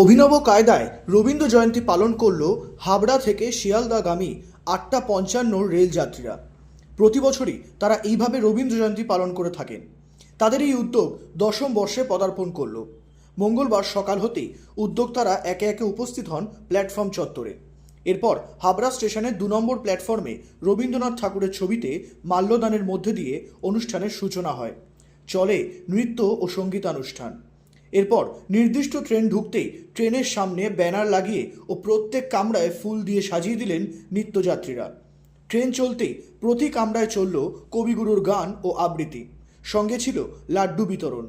অভিনব কায়দায় রবীন্দ্র জয়ন্তী পালন করল হাবড়া থেকে শিয়ালদাগামী আটটা পঞ্চান্নর রেলযাত্রীরা। প্রতি বছরই তারা এইভাবে রবীন্দ্র জয়ন্তী পালন করে থাকেন। তাদের এই উদ্যোগ দশম বর্ষে পদার্পণ করল। মঙ্গলবার সকাল হতেই উদ্যোক্তারা একে একে উপস্থিত হন প্ল্যাটফর্ম চত্বরে। এরপর হাবড়া স্টেশনের দু নম্বর প্ল্যাটফর্মে রবীন্দ্রনাথ ঠাকুরের ছবিতে মাল্যদানের মধ্যে দিয়ে অনুষ্ঠানের সূচনা হয়। চলে নৃত্য ও সঙ্গীতানুষ্ঠান। এরপর নির্দিষ্ট ট্রেন ঢুকতেই ট্রেনের সামনে ব্যানার লাগিয়ে ও প্রত্যেক কামরায় ফুল দিয়ে সাজিয়ে দিলেন নিত্যযাত্রীরা। ট্রেন চলতেই প্রতি কামরায় চলল কবিগুরুর গান ও আবৃত্তি। সঙ্গে ছিল লাড্ডু বিতরণ।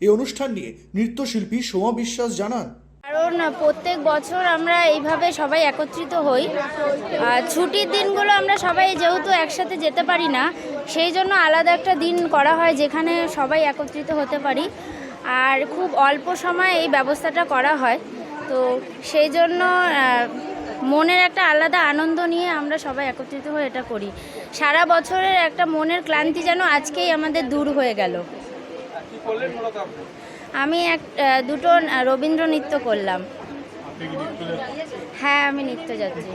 এই অনুষ্ঠান নিয়ে নৃত্যশিল্পী সোমা বিশ্বাস জানান, কারণ প্রত্যেক বছর আমরা এইভাবে সবাই একত্রিত হই। আর ছুটির দিনগুলো আমরা সবাই যেহেতু একসাথে যেতে পারি না, সেই জন্য আলাদা একটা দিন করা হয় যেখানে সবাই একত্রিত হতে পারি। আর খুব অল্প সময় এই ব্যবস্থাটা করা হয়। তো সেই জন্য মনের একটা আলাদা আনন্দ নিয়ে আমরা সবাই একত্রিত হয়ে এটা করি। সারা বছরের একটা মনের ক্লান্তি যেন আজকেই আমাদের দূর হয়ে গেল। আমি এক দুটো রবীন্দ্র নৃত্য করলাম। হ্যাঁ আমি নৃত্য যাচ্ছি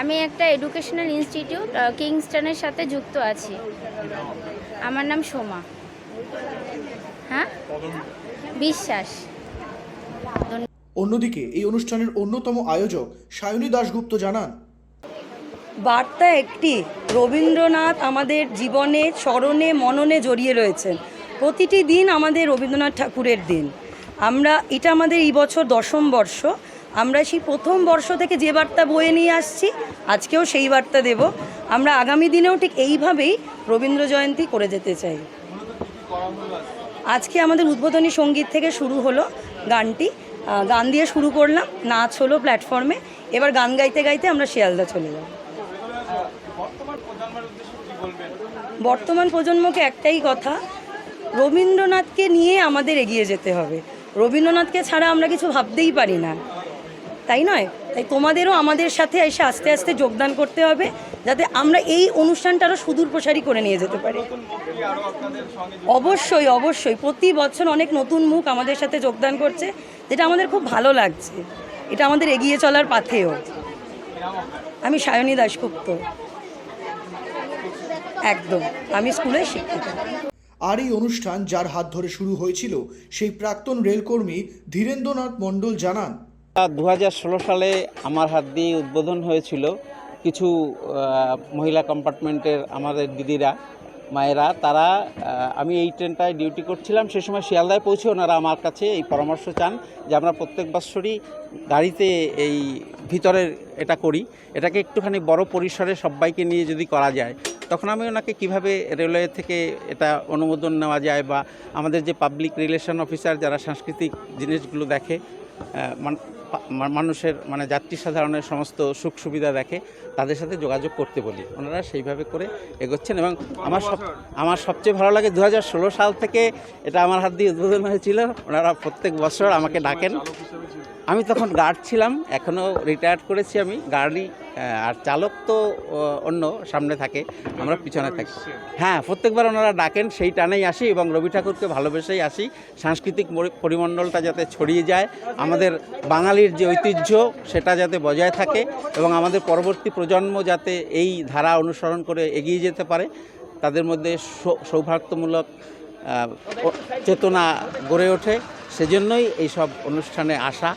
আমি একটা এডুকেশনাল ইনস্টিটিউট কিংস্টনের সাথে যুক্ত আছি। আমার নাম সোমা। হ্যাঁ? বিশ্বাস। অন্যদিকে এই অনুষ্ঠানের অন্যতম আয়োজক সায়নী দাশগুপ্ত জানান বার্তা একটি রবীন্দ্রনাথ আমাদের জীবনে স্মরণে মননে জড়িয়ে রয়েছেন। প্রতিটি দিন আমাদের রবীন্দ্রনাথ ঠাকুরের দিন। আমরা এটা আমাদের এই বছর দশম বর্ষ। আমরা সেই প্রথম বর্ষ থেকে যে বার্তা বয়ে নিয়ে আসছি আজকেও সেই বার্তা দেব। আমরা আগামী দিনেও ঠিক এইভাবেই রবীন্দ্র জয়ন্তী করে যেতে চাই। আজকে আমাদের উদ্বোধনী সংগীত থেকে শুরু হলো গানটি। গান দিয়ে শুরু করলাম, নাচ হলো প্ল্যাটফর্মে এবার গান গাইতে গাইতে আমরা শিয়ালদা চলে যাব। বর্তমান প্রজন্মকে একটাই কথা, রবীন্দ্রনাথকে নিয়ে আমাদের এগিয়ে যেতে হবে। রবীন্দ্রনাথকে ছাড়া আমরা কিছু ভাবতেই পারি না। তাই নয়? তাই তোমাদেরও আমাদের সাথে এসে আস্তে আস্তে যোগদান করতে হবে, যাতে আমরা এই অনুষ্ঠানটা আরও সুদূর প্রসারী করে নিয়ে যেতে পারি। অবশ্যই অবশ্যই। প্রতি বছর অনেক নতুন মুখ আমাদের সাথে যোগদান করছে, যেটা আমাদের খুব ভালো লাগছে। এটা আমাদের এগিয়ে চলার পাথেও আমি সায়নী দাশগুপ্ত। একদম। আমি স্কুলে শিক্ষিকা। আর এই অনুষ্ঠান যার হাত ধরে শুরু হয়েছিল সেই প্রাক্তন রেলকর্মী ধীরেন্দ্রনাথ মণ্ডল জানান দু হাজার ষোলো সালে আমার হাত দিয়ে উদ্বোধন হয়েছিল কিছু মহিলা কম্পার্টমেন্টের আমাদের দিদিরা, মায়েরা, তারা আমি এই ট্রেনটায় ডিউটি করছিলাম। সে সময় শিয়ালদায় পৌঁছে ওনারা আমার কাছে এই পরামর্শ চান যে আমরা প্রত্যেক বৎসরই গাড়িতে এই ভিতরের এটা করি। এটাকে একটুখানি বড় পরিসরে সবাইকে নিয়ে যদি করা যায়, তখন আমি ওনাকে কীভাবে রেলওয়ে থেকে এটা অনুমোদন নেওয়া যায় বা আমাদের যে পাবলিক রিলেশন অফিসার যারা সাংস্কৃতিক জিনিসগুলো দেখে মান- মানুষের মানে যাত্রী সাধারণের সমস্ত সুখ সুবিধা দেখে তাদের সাথে যোগাযোগ করতে বলি। ওনারা সেইভাবে করে এগোচ্ছেন এবং আমার সব, আমার সবচেয়ে ভালো লাগে দু হাজার ষোলো সাল থেকে এটা আমার হাত দিয়ে উদ্বোধন হয়েছিল। ওনারা প্রত্যেক বছর আমাকে ডাকেন। আমি তখন গার্ড ছিলাম, এখনও রিটায়ার্ড করেছি আমি। গার্ডই আর চালক তো অন্য সামনে থাকে আমরা পিছনে থাকি। হ্যাঁ প্রত্যেকবার ওনারা ডাকেন সেই টানেই আসি এবং রবি ঠাকুরকে ভালোবেসেই আসি। সাংস্কৃতিক পরিমণ্ডলটা যাতে ছড়িয়ে যায় আমাদের বাঙালির যে ঐতিহ্য সেটা যাতে বজায় থাকে এবং আমাদের পরবর্তী প্রজন্ম যাতে এই ধারা অনুসরণ করে এগিয়ে যেতে পারে তাদের মধ্যে সৌ- সৌভাগ্যমূলক চেতনা গড়ে ওঠে। সেজন্যই এইসব অনুষ্ঠানে আসা।